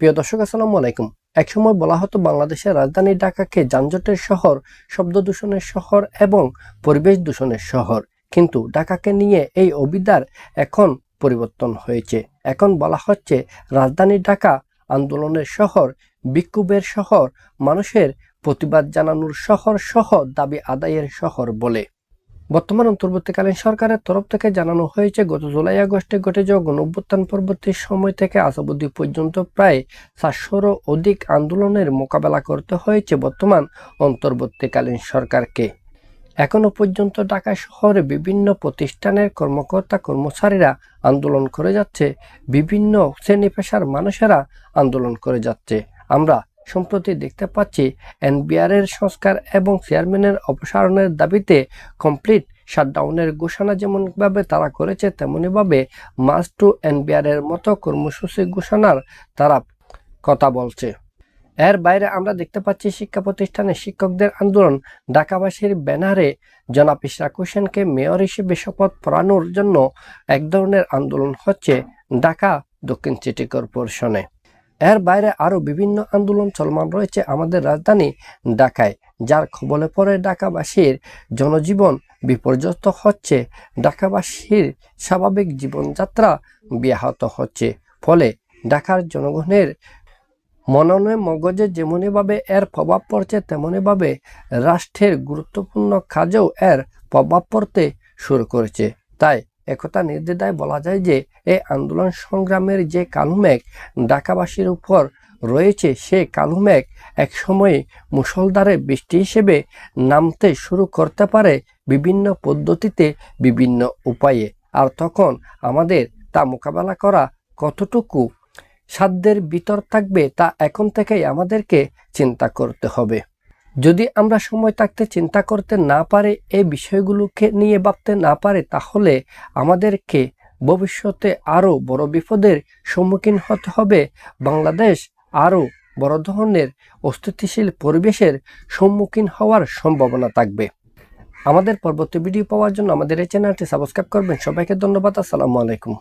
প্রিয় দর্শক, আসসালামু আলাইকুম। একসময় বলা হতো বাংলাদেশের রাজধানী ঢাকাকে যানজটের শহর, শব্দ দূষণের শহর এবং পরিবেশ দূষণের শহর। কিন্তু ঢাকাকে নিয়ে এই অভিধার এখন পরিবর্তন হয়েছে। এখন বলা হচ্ছে রাজধানী ঢাকা আন্দোলনের শহর, বিক্ষোভের শহর, মানুষের প্রতিবাদ জানানোর শহর সহ দাবি আদায়ের শহর বলে। বর্তমান অন্তর্বর্তীকালীন সরকারের তরফ থেকে জানানো হয়েছে, গত জুলাই আগস্টে ঘটে যাওয়া গণঅভ্যুত্থান পরবর্তী সময় থেকে অবধি পর্যন্ত প্রায় চারশোরও অধিক আন্দোলনের মোকাবেলা করতে হয়েছে বর্তমান অন্তর্বর্তীকালীন সরকারকে। এখনও পর্যন্ত ঢাকা শহরে বিভিন্ন প্রতিষ্ঠানের কর্মকর্তা কর্মচারীরা আন্দোলন করে যাচ্ছে, বিভিন্ন শ্রেণি পেশার মানুষেরা আন্দোলন করে যাচ্ছে। আমরা সম্প্রতি দেখতে পাচ্ছি এনবিআর এর সংস্কার এবং চেয়ারম্যানের অপসারণের দাবিতে কমপ্লিট শাটডাউনের ঘোষণা যেমনভাবে তারা করেছে তেমনিভাবে মাস টু এনবিআর এর মতো কর্মসূচি ঘোষণার তারা কথা বলছে। এর বাইরে আমরা দেখতে পাচ্ছি, শিক্ষা প্রতিষ্ঠানে শিক্ষকদের আন্দোলন ঢাকাবাসীর ব্যানারে। জনাব ইশরাক হোসেনকে মেয়র হিসেবে শপথ পড়ানোর জন্য এক ধরনের আন্দোলন হচ্ছে ঢাকা দক্ষিণ সিটি কর্পোরেশনে। এর বাইরে আরও বিভিন্ন আন্দোলন চলমান রয়েছে আমাদের রাজধানী ঢাকায়, যার খবলে পড়ে ঢাকাবাসীর জনজীবন বিপর্যস্ত হচ্ছে। ঢাকাবাসীর স্বাভাবিক জীবনযাত্রা ব্যাহত হচ্ছে। ফলে ঢাকার জনগণের মননে মগজে যেমনইভাবে এর প্রভাব পড়ছে, তেমনইভাবে রাষ্ট্রের গুরুত্বপূর্ণ কাজেও এর প্রভাব পড়তে শুরু করেছে। তাই একথা নির্দ্বিধায় বলা যায় যে এই আন্দোলন সংগ্রামের যে কালুমেঘ ঢাকাবাসীর উপর রয়েছে, সে কালুমেঘ এক সময় মুসলধারে বৃষ্টি হিসেবে নামতে শুরু করতে পারে বিভিন্ন পদ্ধতিতে, বিভিন্ন উপায়ে। আর তখন আমাদের তা মোকাবেলা করা কতটুকু সাধ্যের ভিতর থাকবে, তা এখন থেকেই আমাদেরকে চিন্তা করতে হবে। যদি আমরা সময় থাকতে চিন্তা করতে না পারে এই বিষয়গুলোকে নিয়ে ভাবতে না পারে, তাহলে আমাদেরকে ভবিষ্যতে আরও বড় বিপদের সম্মুখীন হতে হবে। বাংলাদেশ আরও বড় ধরনের অস্থিতিশীল পরিবেশের সম্মুখীন হওয়ার সম্ভাবনা থাকবে। আমাদের পরবর্তী ভিডিও পাওয়ার জন্য আমাদের এই চ্যানেলটি সাবস্ক্রাইব করবেন। সবাইকে ধন্যবাদ। আসসালামু আলাইকুম।